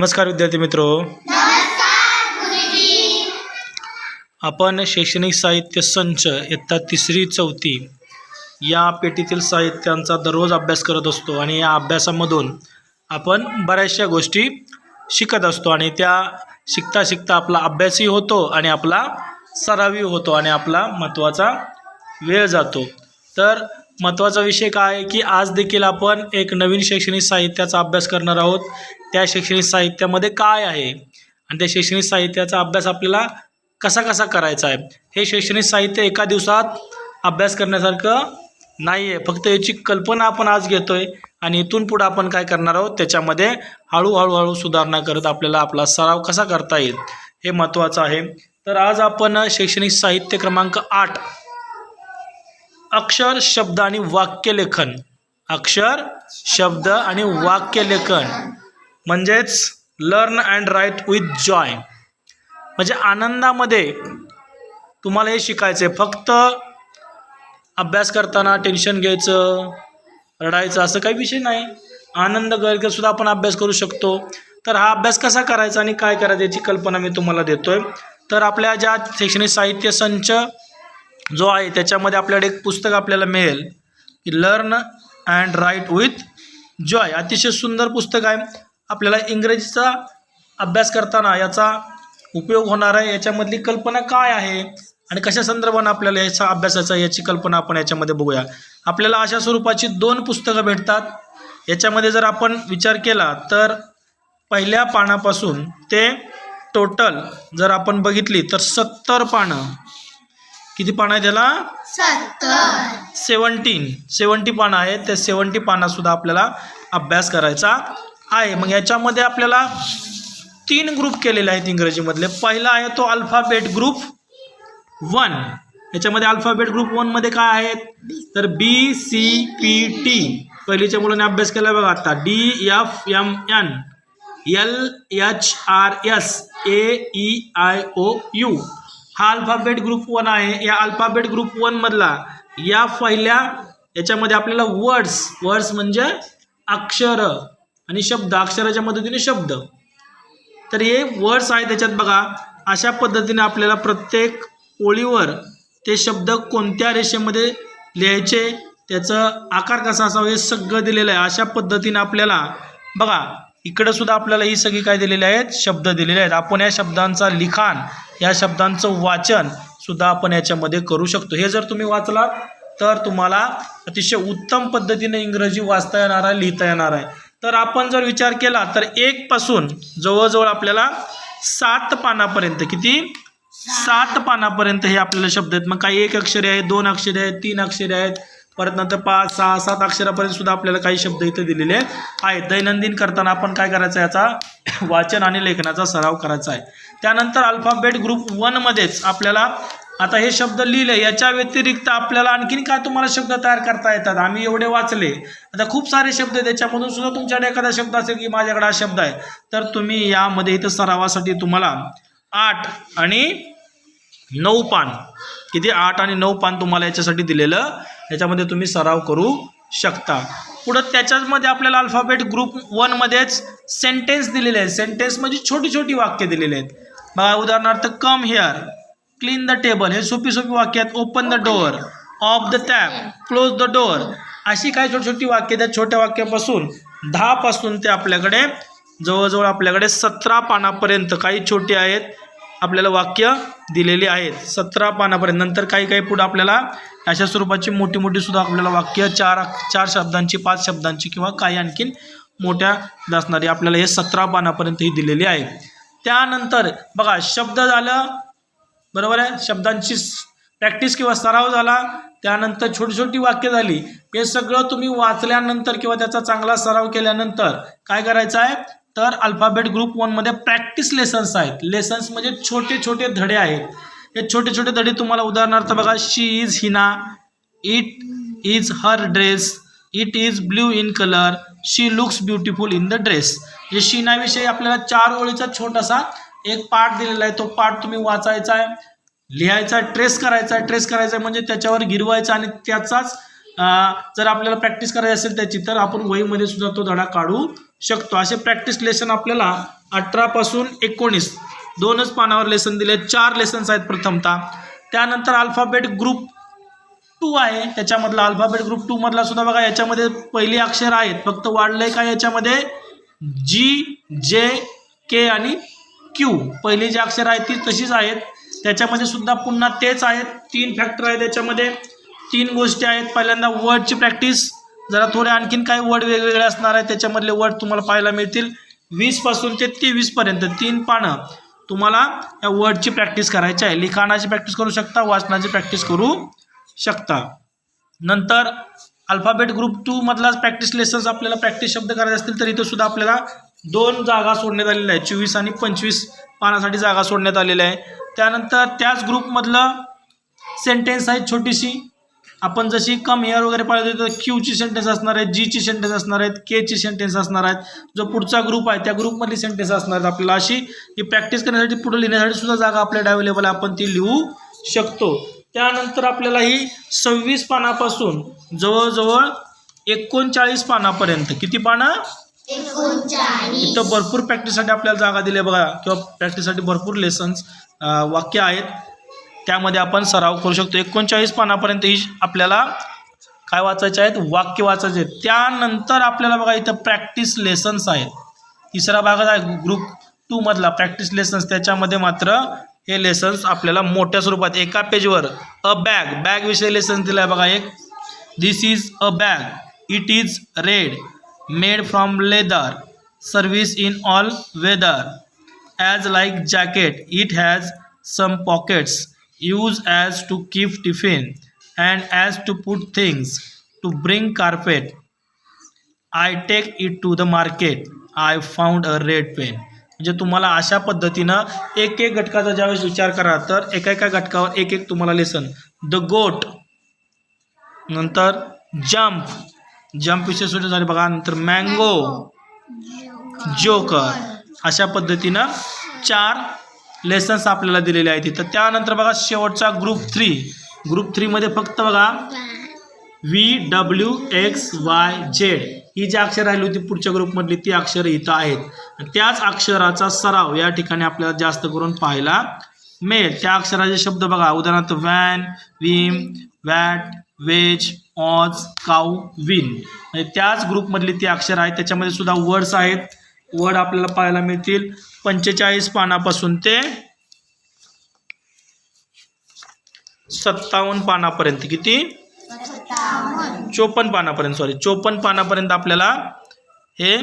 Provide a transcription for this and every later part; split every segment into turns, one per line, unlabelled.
नमस्कार विद्यार्थी मित्रो. आपण शैक्षणिक साहित्य संच इयत्ता तिसरी चौथी या पेटीतील साहित्यांचा दररोज अभ्यास करत असतो आणि या अभ्यासामधून आपण बऱ्याचशा गोष्टी शिकत असतो आणि त्या शिकता शिकता आपला अभ्यासही होतो आणि आपला सरावही होतो आणि आपला महत्त्वाचा वेळ जातो. तर महत्त्वाचा विषय काय आहे की आज देखील आपण एक नवीन शैक्षणिक साहित्याचा अभ्यास करणार आहोत. त्या शैक्षणिक साहित्यामध्ये काय आहे? आणि त्या शैक्षणिक साहित्याचा अभ्यास आपल्याला कसा कसा करायचा आहे? हे शैक्षणिक साहित्य एका दिवसात अभ्यास करण्यासारखं नाही आहे फक्त याची कल्पना आपण आज घेतो आहे आणि इथून पुढं आपण काय करणार आहोत? त्याच्यामध्ये हळूहळू हळू सुधारणा करत आपल्याला आपला सराव कसा करता येईल हे महत्त्वाचं आहे. तर आज आपण शैक्षणिक साहित्य क्रमांक आठ अक्षर शब्द आणि वाक्यलेखन अक्षर शब्द आणि वाक्यलेखन म्हणजेच learn and write with joy म्हणजे आनंदामध्ये तुम्हाला हे शिकायचं आहे फक्त अभ्यास करताना टेन्शन घ्यायचं रडायचं असं काही विषय नाही. आनंद गैर सुद्धा आपण अभ्यास करू शकतो. तर हा अभ्यास कसा करायचा आणि काय करायचं याची कल्पना मी तुम्हाला देतोय. तर आपल्या ज्या शैक्षणिक साहित्य संच जो आहे त्याच्यामध्ये आपल्याकडे एक पुस्तक आपल्याला मिळेल. की learn and write with joy अतिशय सुंदर पुस्तक आहे. आपल्याला इंग्रजीचा अभ्यास करताना याचा उपयोग होणार आहे याच्यामधली कल्पना काय आहे आणि कशा संदर्भानं आपल्याला याचा अभ्यासाचा याची कल्पना आपण याच्यामध्ये बघूया. आपल्याला अशा स्वरूपाची दोन पुस्तकं भेटतात. याच्यामध्ये जर आपण विचार केला तर पहिल्या पानापासून ते टोटल जर आपण बघितली तर सत्तर पानं. किती पानं आहे त्याला सेवन्टीन. सेवन्टी पानं आहेत. त्या सेवन्टी पानासुद्धा आपल्याला अभ्यास करायचा आहे. मग याच्यामध्ये आपल्याला तीन ग्रुप केलेले आहेत इंग्रजीमधले. पहिला आहे तो अल्फाबेट ग्रुप वन याच्यामध्ये अल्फाबेट ग्रुप वनमध्ये काय आहेत? तर बी सी पी टी पहिलीच्या मुलांनी अभ्यास केला बघा आता. D F M N L H R S A E I O U हा अल्फाबेट ग्रुप वन आहे. या अल्फाबेट ग्रुप वनमधला या पहिल्या याच्यामध्ये आपल्याला वर्ड्स वर्ड्स म्हणजे अक्षर. आणि शब्द अक्षराच्या मदतीने शब्द. तर हे वर्ड्स आहे त्याच्यात बघा अशा पद्धतीने आपल्याला प्रत्येक ओळीवर ते शब्द कोणत्या रेषेमध्ये लिहायचे त्याचं आकार कसा असावा हे सगळं दिलेलं आहे. अशा पद्धतीने आपल्याला बघा इकडं सुद्धा आपल्याला ही सगळी काय दिलेली आहेत? शब्द दिलेले आहेत. आपण या शब्दांचा लिखाण या शब्दांचं वाचन सुद्धा आपण याच्यामध्ये करू शकतो. हे जर तुम्ही वाचलात तर तुम्हाला अतिशय उत्तम पद्धतीने इंग्रजी वाचता येणार आहे लिहिता येणार आहे. तर आपण जर विचार केला तर एकपासून जवळजवळ आपल्याला सात पानापर्यंत किती? सात पानापर्यंत हे आपल्याला शब्द आहेत. मग काही एक अक्षरे आहेत दोन अक्षरे आहेत तीन अक्षरे आहेत. परत नंतर पाच सहा सात अक्षरापर्यंत सुद्धा आपल्याला काही शब्द इथे दिलेले आहेत. दैनंदिन करताना आपण काय करायचं आहे? याचा वाचन आणि लेखनाचा सराव करायचा आहे. त्यानंतर अल्फाबेट ग्रुप वनमध्येच आपल्याला आता हे शब्द लिहिले याच्या व्यतिरिक्त आपल्याला आणखीन काय तुम्हाला शब्द तयार करता येतात? आम्ही एवढे वाचले. आता खूप सारे शब्द आहेत त्याच्यामधून सुद्धा तुमच्याकडे एखादा शब्द असेल की माझ्याकडे हा शब्द आहे. तर तुम्ही यामध्ये इथं सरावासाठी तुम्हाला आठ आणि नऊ पान. किती? आठ आणि नऊ पान तुम्हाला याच्यासाठी दिलेलं. याच्यामध्ये तुम्ही सराव करू शकता. पुढं त्याच्याचमध्ये आपल्याला अल्फाबेट ग्रुप वनमध्येच सेंटेन्स दिलेले आहेत. सेंटेन्स म्हणजे छोटी छोटी वाक्य दिलेले आहेत. बघा उदाहरणार्थ come here clean the table हे सोपी सोपी वाक्य आहेत. Open the door off the tap close the door अशी काही छोटी छोटी वाक्य त्या छोट्या वाक्यापासून दहापासून ते आपल्याकडे जवळजवळ आपल्याकडे सतरा पानापर्यंत काही छोटी आहेत आपल्याला वाक्य दिलेली आहेत. सतरा पानापर्यंत. नंतर काही काही पुढं आपल्याला अशा स्वरूपाची मोठी मोठी सुद्धा आपल्याला वाक्य चार चार शब्दांची पाच शब्दांची किंवा काही आणखीन मोठ्या असणारी आपल्याला हे सतरा पानापर्यंत ही दिलेली आहे. त्यानंतर बघा शब्द झालं बरोबर आहे? शब्दांची प्रॅक्टिस किंवा सराव झाला त्यानंतर छोटी छोटी वाक्य झाली. हे सगळं तुम्ही वाचल्यानंतर किंवा त्याचा चांगला सराव केल्यानंतर काय करायचं आहे? तर अल्फाबेट ग्रुप वनमध्ये प्रॅक्टिस लेसन्स आहेत. लेसन्स म्हणजे छोटे छोटे धडे आहेत. हे छोटे छोटे धडे तुम्हाला उदाहरणार्थ बघा she is Hina it is her dress it is blue in colour she looks beautiful in the dress हे शीनाविषयी आपल्याला चार ओळीचा छोटासा एक पार्ट दिलेला आहे तो पार्ट तुम्ही वाचायचा आहे लिहायचा ट्रेस करायचा आहे ट्रेस करायचा आहे म्हणजे त्याच्यावर गिरवायचा आणि त्याचाच जर आपल्याला प्रॅक्टिस करायची असेल त्याची तर आपण वहीमध्ये सुद्धा तो धडा काढू शकतो. असे प्रॅक्टिस लेसन आपल्याला अठरापासून एकोणीस दोनच पानावर लेसन दिले चार लेसन्स आहेत प्रथमतः. त्यानंतर अल्फाबेट ग्रुप टू आहे त्याच्यामधला अल्फाबेट ग्रुप टूमधला सुद्धा बघा याच्यामध्ये पहिली अक्षर आहेत फक्त वाढलं आहे का याच्यामध्ये? जी जे के आणि क्यू. पहिली जी अक्षर आहेत ती तशीच आहेत. त्याच्यामध्ये सुद्धा पुन्हा तेच आहेत. तीन फॅक्टर आहेत त्याच्यामध्ये. तीन गोष्टी आहेत. पहिल्यांदा वर्डची प्रॅक्टिस जरा थोडे आणखीन काही वर्ड वेगवेगळे असणार आहेत. त्याच्यामधले वर्ड तुम्हाला पाहायला मिळतील. वीसपासून ते तेवीसपर्यंत तीन पानं तुम्हाला या वर्डची प्रॅक्टिस करायची आहे. लिखाणाची प्रॅक्टिस करू शकता. वाचनाची प्रॅक्टिस करू शकता. नंतर अल्फाबेट ग्रुप टूमधलाच प्रॅक्टिस लेसन्स आपल्याला प्रॅक्टिस शब्द करायचे असतील तर इथं सुद्धा आपल्याला दोन जागा सोडण्यात आलेल्या आहेत. चोवीस आणि पंचवीस पानासाठी जागा सोडण्यात आलेल्या आहे त्यानंतर त्याच ग्रुपमधलं सेंटेन्स आहे छोटीशी. आपण जशी कम हेअर वगैरे पाहिजे तर क्यूची सेंटेन्स असणार आहेत जीची सेंटेन्स असणार आहेत केची सेंटेन्स असणार आहेत. जो पुढचा ग्रुप आहे त्या ग्रुपमधली सेंटेन्स असणार आहेत आपल्याला अशी. ही प्रॅक्टिस करण्यासाठी पुढे लिहिण्यासाठी सुद्धा जागा आपल्याला अवेलेबल आहे. आपण ती लिहू शकतो. त्यानंतर आपल्याला ही सव्वीस पानापासून जवळजवळ एकोणचाळीस पानापर्यंत किती पानं? इथं भरपूर प्रॅक्टिससाठी आपल्याला जागा दिली आहे बघा. किंवा प्रॅक्टिससाठी भरपूर लेसन्स वाक्य आहेत. त्यामध्ये आपण सराव करू शकतो. एकोणचाळीस पानापर्यंत ही आपल्याला काय वाचायचे आहेत? वाक्य वाचायचे आहेत. त्यानंतर आपल्याला बघा इथं प्रॅक्टिस लेसन्स आहेत. तिसरा भाग आहे ग्रुप टूमधला प्रॅक्टिस लेसन्स त्याच्यामध्ये मात्र हे लेसन्स आपल्याला मोठ्या स्वरूपात एका पेजवर अ बॅग बॅगविषयी लेसन्स दिला आहे बघा एक. This is a bag it is red made from leather serves in all weather as like jacket it has some pockets use as to keep tiffin and as to put things to bring carpet I take it to the market I found a red pen म्हणजे तुम्हाला अशा पद्धतीनं एक एक घटकाचा ज्यावेळेस विचार करा तर एका एका घटकावर एक एक तुम्हाला लेसन द गोट नंतर जम्प जम्प पिक्चर सुरू झाले बघा नंतर मँगो जोकर अशा पद्धतीनं चार लेसन्स आपल्याला दिलेले आहेत तिथं त्यानंतर बघा शेवटचा ग्रुप थ्री ग्रुप थ्रीमध्ये फक्त बघा V W X Y Z ही जी अक्षर राहिली होती पुढच्या ग्रुपमधली ती अक्षरं इथं आहेत. आणि त्याच अक्षराचा सराव या ठिकाणी आपल्याला जास्त करून पाहायला मिळेल. त्या अक्षराचे शब्द बघा उदाहरणार्थ van vim vat wedge ox cow win. म्हणजे त्याच ग्रुपमधली ती अक्षर आहेत त्याच्यामध्ये सुद्धा वर्ड्स आहेत. वर्ड आपल्याला पाहायला मिळतील. पंचेचाळीस पानापासून ते सत्तावन्न पानापर्यंत. किती? चोपन्न पानापर्यंत सॉरी चोपन्न पानापर्यंत आपल्याला हे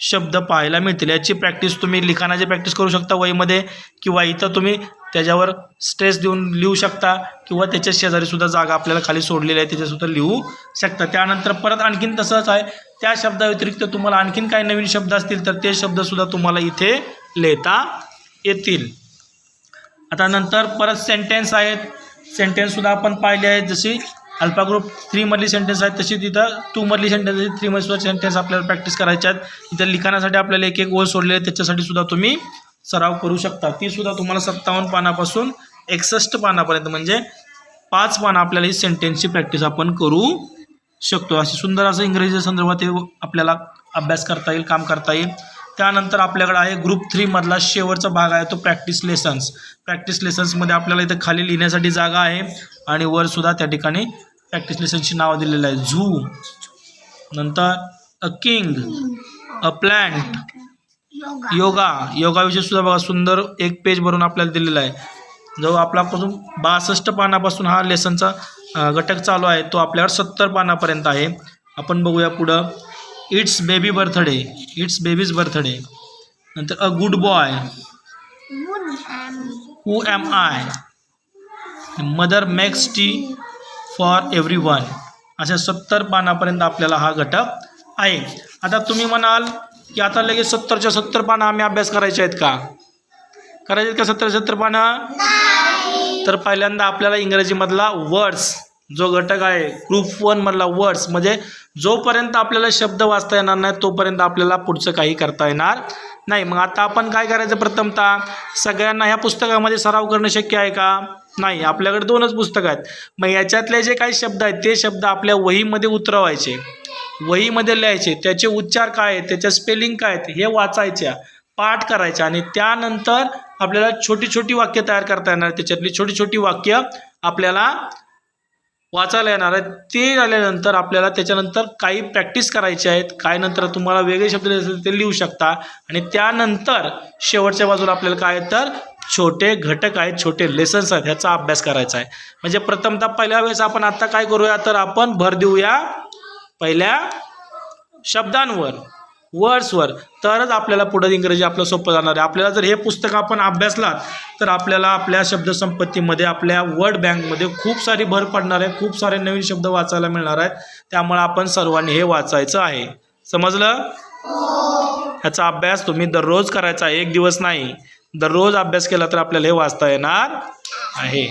शब्द पाहायला मिळतील. याची प्रॅक्टिस तुम्ही लिखाणाची प्रॅक्टिस करू शकता वहीमध्ये किंवा इथं तुम्ही त्याच्यावर स्ट्रेस देऊन लिहू शकता किंवा त्याच्या शेजारीसुद्धा जागा आपल्याला खाली सोडलेली आहे त्याच्यासुद्धा लिहू शकता. त्यानंतर परत आणखीन तसंच आहे त्या शब्दाव्यतिरिक्त तुम्हाला आणखीन काही नवीन शब्द असतील तर ते शब्दसुद्धा तुम्हाला इथे लिहिता येतील. आता नंतर परत सेंटेन्स आहेत. सेंटेन्ससुद्धा आपण पाहिले आहेत जशी अल्फा ग्रुप थ्रीमधली सेंटेन्स आहेत तशी तिथं टूमधली सेंटेन्स आहे थ्रीमधली सेंटेन्स आपल्याला प्रॅक्टिस करायच्या आहेत इथं लिखाणासाठी आपल्याला एक एक ओळ सोडले आहे त्याच्यासाठी सुद्धा तुम्ही सराव करू शकता. ती सुद्धा तुम्हाला सत्तावन्न पानापासून एकसष्ट पानापर्यंत म्हणजे पाच पानं आपल्याला ही सेंटेन्सची प्रॅक्टिस आपण करू शकतो. अशी सुंदर असं इंग्रजी संदर्भात हे आपल्याला अभ्यास करता येईल काम करता येईल. त्यानंतर आपल्याकडे आहे ग्रुप थ्रीमधला शेवटचा भाग आहे तो प्रॅक्टिस लेसन्स प्रॅक्टिस लेसन्समध्ये आपल्याला इथं खाली लिहिण्यासाठी जागा आहे आणि वरसुद्धा त्या ठिकाणी प्रॅक्टिस लेसन्सची नावं दिलेलं आहे. झू नंतर a king a plant yoga. योगाविषयी सुद्धा बघा सुंदर एक पेज भरून आपल्याला दिलेला आहे. जो आपल्यापासून बासष्ट पानापासून हा लेसनचा घटक चालू आहे तो आपल्यावर सत्तर पानापर्यंत आहे. आपण बघूया पुढं. It's baby birthday it's baby's birthday नंतर a good boy who am I mother makes tea for everyone अशा सत्तर पानापर्यंत आपल्याला हा घटक आहे. आता तुम्ही म्हणाल की आता लगेच सत्तरच्या सत्तर पानं आम्ही अभ्यास करायचे आहेत का? करायचे आहेत का सत्तर सत्तर पानं? तर पहिल्यांदा आपल्याला इंग्रजीमधला वर्ड्स जो घटक आहे ग्रुप वनमधला वर्ड्स म्हणजे जोपर्यंत आपल्याला शब्द वाचता येणार नाही तोपर्यंत आपल्याला पुढचं काही करता येणार नाही. मग आता आपण काय करायचं प्रथमतः? सगळ्यांना ह्या पुस्तकामध्ये सराव करणं शक्य आहे का? नाही आपल्याकडे दोनच पुस्तकं आहेत. मग याच्यातले जे काही शब्द आहेत ते शब्द आपल्या वहीमध्ये उतरवायचे. वहीमध्ये लिहायचे. त्याचे उच्चार काय आहेत त्याच्या स्पेलिंग काय आहेत हे वाचायच्या पाठ करायच्या आणि त्यानंतर आपल्याला छोटी छोटी वाक्य तयार करता येणार त्याच्यातली छोटी छोटी वाक्य आपल्याला वाचायला येणार आहेत. ते झाल्यानंतर आपल्याला त्याच्यानंतर काही प्रॅक्टिस करायची आहेत. काय नंतर तुम्हाला वेगळे शब्द ते लिहू शकता. आणि त्यानंतर शेवटच्या बाजूला आपल्याला काय तर छोटे घटक आहेत छोटे लेसन्स आहेत ह्याचा अभ्यास करायचा आहे. म्हणजे प्रथमतः पहिल्या वेळेस आपण आत्ता काय करूया? तर आपण भर देऊया पहिल्या शब्दांवर वर्ड्सवर तरच आपल्याला पुढं इंग्रजी आपलं सोपं जाणार आहे. आपल्याला जर हे पुस्तक आपण अभ्यासलात तर आपल्याला आपल्या शब्दसंपत्तीमध्ये आपल्या वर्ड बँकमध्ये खूप सारी भर पडणार आहे. खूप सारे नवीन शब्द वाचायला मिळणार आहेत त्यामुळे आपण सर्वांनी हे वाचायचं आहे. समजलं? ह्याचा अभ्यास तुम्ही दररोज करायचा आहे, एक दिवस नाही. दररोज अभ्यास केला तर आपल्याला हे वाचता येणार आहे.